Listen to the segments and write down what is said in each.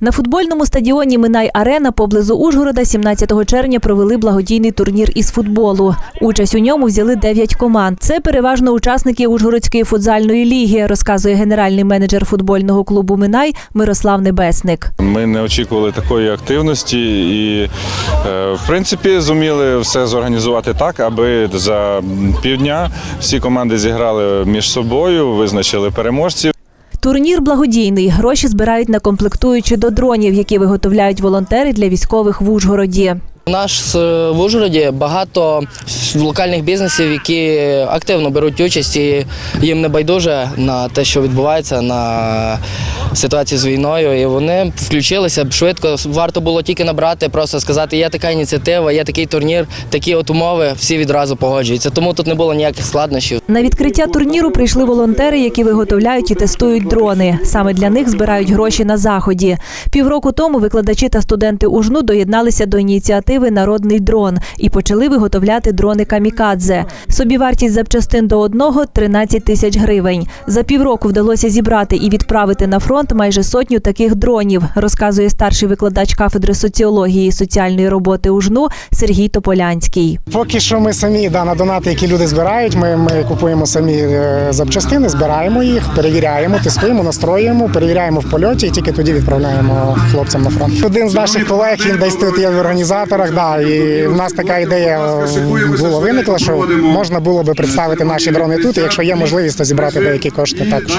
На футбольному стадіоні Минай Арена поблизу Ужгорода 17 червня провели благодійний турнір із футболу. Участь у ньому взяли 9 команд. Це переважно учасники Ужгородської футзальної ліги, розказує генеральний менеджер футбольного клубу Минай Мирослав Небесник. Ми не очікували такої активності і, е, в принципі, зуміли все зорганізувати так, аби за півдня всі команди зіграли між собою, визначили переможців. Турнір благодійний. Гроші збирають на комплектуючі до дронів, які виготовляють волонтери для військових в Ужгороді. У нас е, в Ужгороді багато локальних бізнесів, які активно беруть участь і їм не байдуже на те, що відбувається на ситуацію з війною. І вони включилися швидко. Варто було тільки набрати, просто сказати, є така ініціатива, є такий турнір, такі от умови. Всі відразу погоджуються. Тому тут не було ніяких складнощів. На відкриття турніру прийшли волонтери, які виготовляють і тестують дрони. Саме для них збирають гроші на заході. Півроку тому викладачі та студенти УЖНУ доєдналися до ініціативи Народний дрон і почали виготовляти дрони камікадзе. Собівартість запчастин до одного 13 тисяч гривень. За півроку вдалося зібрати і відправити на фронт майже сотню таких дронів, розказує старший викладач кафедри соціології і соціальної роботи УЖНУ Сергій Тополянський. Поки що ми самі да, на донати, які люди збирають. Ми, ми купуємо самі е, запчастини, збираємо їх, перевіряємо, тестуємо, настроюємо, перевіряємо в польоті і тільки тоді відправляємо хлопцям на фронт. Один з наших колег він десь тут є в організаторах. Да, і в нас така ідея е, була виникла, що можна було би представити наші дрони тут. І якщо є можливість, то зібрати деякі кошти також.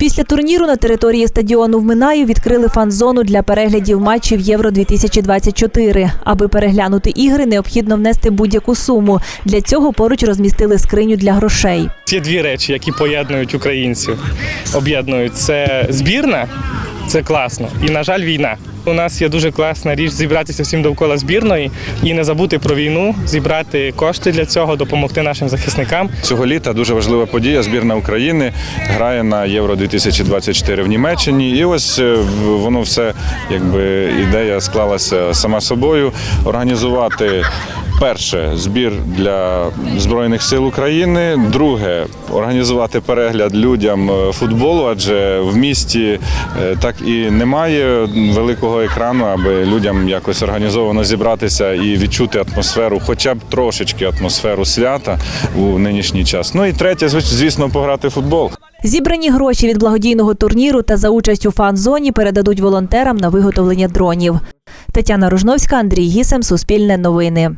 Після турніру на території стадіону в Минаю відкрили фан-зону для переглядів матчів Євро 2024 Аби переглянути ігри, необхідно внести будь-яку суму. Для цього поруч розмістили скриню для грошей. Є дві речі, які поєднують українців. Об'єднують це збірна, це класно, і на жаль, війна. У нас є дуже класна річ зібратися всім довкола збірної і не забути про війну, зібрати кошти для цього, допомогти нашим захисникам. Цього літа дуже важлива подія. Збірна України грає на Євро 2024 в Німеччині. І ось е, воно все, якби ідея склалася сама собою. Організувати перше збір для Збройних сил України. Друге організувати перегляд людям е, футболу, адже в місті е, так і немає великого екрану, аби людям якось організовано зібратися і відчути атмосферу, хоча б трошечки атмосферу свята у нинішній час. Ну і третє, звісно, пограти в футбол. Зібрані гроші від благодійного турніру та за участь у фан-зоні передадуть волонтерам на виготовлення дронів. Тетяна Ружновська, Андрій Гісем, Суспільне новини.